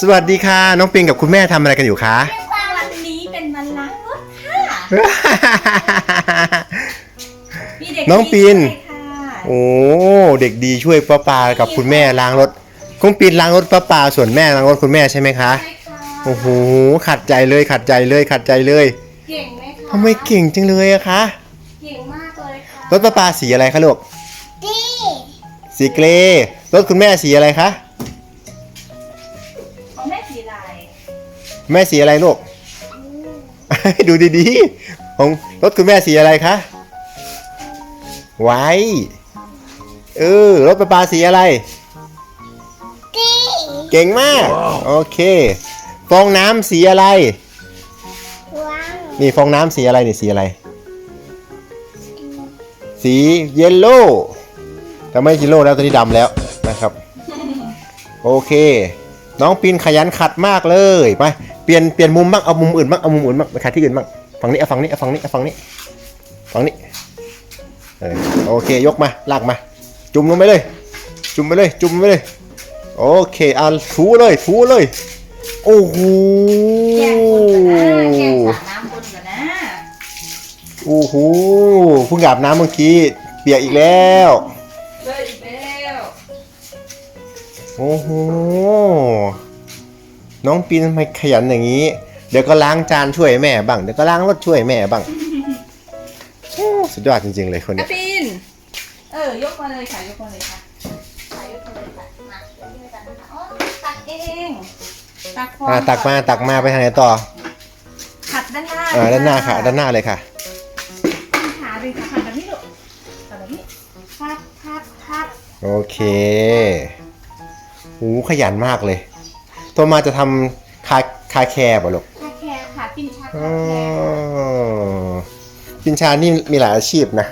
สวัสดีค่ะ น้องปิงกับคุณแม่ทำอะไรกันอยู่คะวันนี้เป็นวันล้างรถค่ะมีเด็กน้องปีนดีด้วยค่ะโอ้เด็กดีช่วยป้าปากับคุณแม่ล้างรถคุณปินล้างรถป้าปาส่วนแม่ล้างรถคุณแม่ใช่ไหมคะใช่ค่ะโอ้โหขัดใจเลยขัดใจเลยขัดใจเลยเก่งไหมคะทำไมเก่งจังเลยอะคะเก่งมากเลยค่ะรถป้าปาสีอะไรคะลูกดีสีเกรย์รถคุณแม่สีอะไรคะ แม่สีอะไรลูก ดูดีๆ ของรถคุณแม่สีอะไรคะไว้เออรถป้าปาสีอะไรดีเก่งมาก โอเค ฟองน้ำสีอะไรว้าวนี่ฟองน้ำสีอะไรนี่สีอะไร สีเยลโล่แต่ไม่เยลโล่แล้วตอนนี้ดำแล้วนะครับ โอเค น้องปีนขยันขัดมากเลยไป เปลี่ยนเปลี่ยนมุมบ้างเอามุมอื่นบ้างเอามุมอื่นบ้างไปขัดที่อื่นบ้างฝั่งนี้เอาฝั่งนี้เอาฝั่งนี้เอาฝั่งนี้ฝั่งนี้เออโอเคยกมาลากมา จุ่มลงไปเลย จุ่มไปเลย จุ่มไปเลย โอเคเอาถูเลยถูเลย โอ้โหแกงคนก่อนนะแกงสาน้ำคนก่อนนะโอ้โหเพิ่งอาบน้ำเมื่อกี้เปียกอีกแล้ว เลยอีกแล้ว โอ้โห น้องปีนทำไมขยันอย่างนี้ เดี๋ยวก็ล้างจานช่วยแม่บ้าง เดี๋ยวก็ล้างรถช่วยแม่บ้างโอ้สุดยอดจริง ๆ เลยคนกนี้ระปินเออ ยกมาเลยค่ะ ยกมาเลยค่ะค่ะยกมาเลยค่ะมาเดี๋ยวด้วยกันนะคะอ๋อตักเอง ตักพร้ออ่าตักมาตักมาไปทางไหนต่อขัดด้านหน้าอ่าด้านหน้าค่ะ ด้านหน้าเลยค่ะ ขาเลยค่ะขัดแบบนี้ลูกขัดแบบนี้พับพับพับโอเคโอ้ขยันมากเลย ตัวมาจะทำคาคาแคร์ป่ะลูกคาแคร์ค่ะปิ้นชักอ๋คาแคร์อปินชานี่มีหลายอาชีพนะ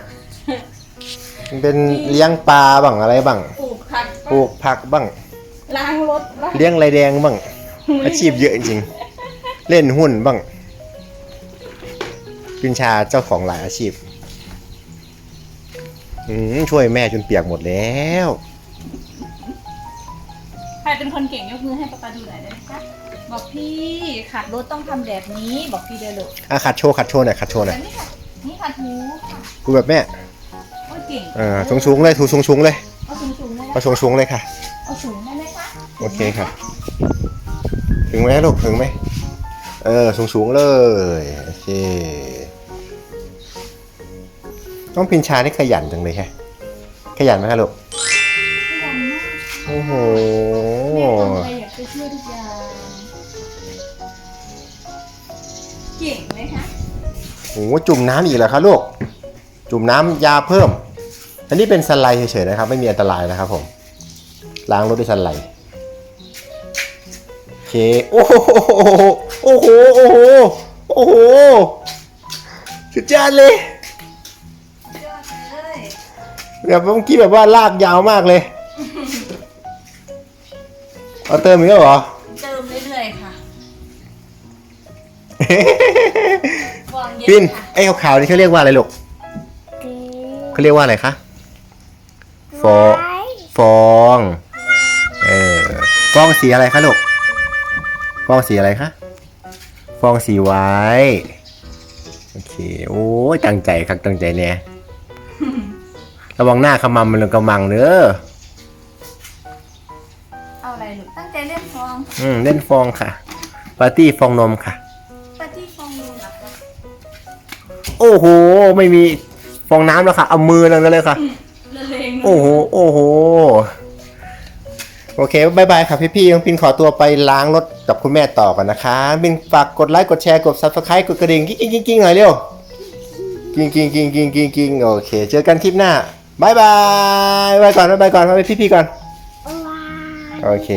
เป็นเลี้ยงปลาบ้างอะไรบ้างปลูกผักปลูกผักบ้าง ล้างรถบ้างเลี้ยงไรแดงบ้าง อาชีพเยอะจริงๆเล่นหุ้นบ้าง ปินชาเจ้าของหลายอาชีพ อืมช่วยแม่จนเปียกหมดแล้วใค รเป็นคนเก่งยกมือให้ป้าปาดูหน่อยได้ไหมคะบอกพี่ขัดรถต้องทำแบบนี้บอกพี่เด้อลูกอะขัดโชว์ขัดโชว์หน่อยขัดโชว์หแบน่อยบนี้ค่ะนี่ขัดหูค่ะดูแบบแม่โอ้ยเก่งอ่าสูงสูงๆเลยถูสูงสูงๆเลยเอาสูงสูงๆเลยนะเอาสูงสูงๆเลยค่ะ เอาสูงได้ไหมคะโอเคค่ะ ถึงไหมลูกถึงไหมเออสูงสูงๆเลยโอเคต้องพินชานี่ขยันจังเลยแฮะขยันไหมคะลูก ขยันมากโอ้โหแม่ ทำอะไรอยากจะช่วยทุกอย่างเก่งไหมคะโอ้โหจุ่มน้ำอีกแล้วคะลูก จุ่มน้ำยาเพิ่ม อันนี้เป็นสไลด์เฉยๆนะครับ ไม่มีอันตรายนะครับผมล้างรถด้วยสไลด์โอเคโอ้โหโอ้โหโอ้โหโอ้โหสุดยอดเลยยอดเลย แบบเมื่อกี้แบบว่าลากยาวมากเลย เอาเติมอีกแล้วเหรอ เติมเรื่อยๆค่ะวางเยอะปินค่ะไอ้ขาวๆนี่เขาเรียกว่าอะไรลูกเขาเรียกว่าอะไรคะฟองฟองเออฟองสีอะไรคะลูกฟองสีอะไรคะฟองสีไว้โอเคโอ้ยตั้งใจครับตั้งใจเนี่ย ระวังหน้าขมำมันลงกระมังเด้อ องอืมเล่นฟองค่ะ ปาร์ตี้ฟองนมค่ะ ปาร์ตี้ฟองดูเหรอคะโอ้โห ไม่มีฟองน้ำแล้วค่ะ เอามือนั่นเลยค่ะ ละเลงโอ้โห โอ้โห โอเคบายบายค่ะพี่ๆน้องปินขอตัวไปล้างรถกับคุณแม่ต่อก่อนนะคะปินฝากกดไลค์ กดแชร์ กด subscribe กดกระดิ่งกิ๊งกิ๊งกิ๊งหน่อยเร็ว กิ๊งกิ๊งกิ๊งกิ๊งกิ๊งกิ๊งโอเค เจอกันคลิปหน้าบายบายบายก่อนบายบายก่อนบายบายพี่ๆก่อนโอเค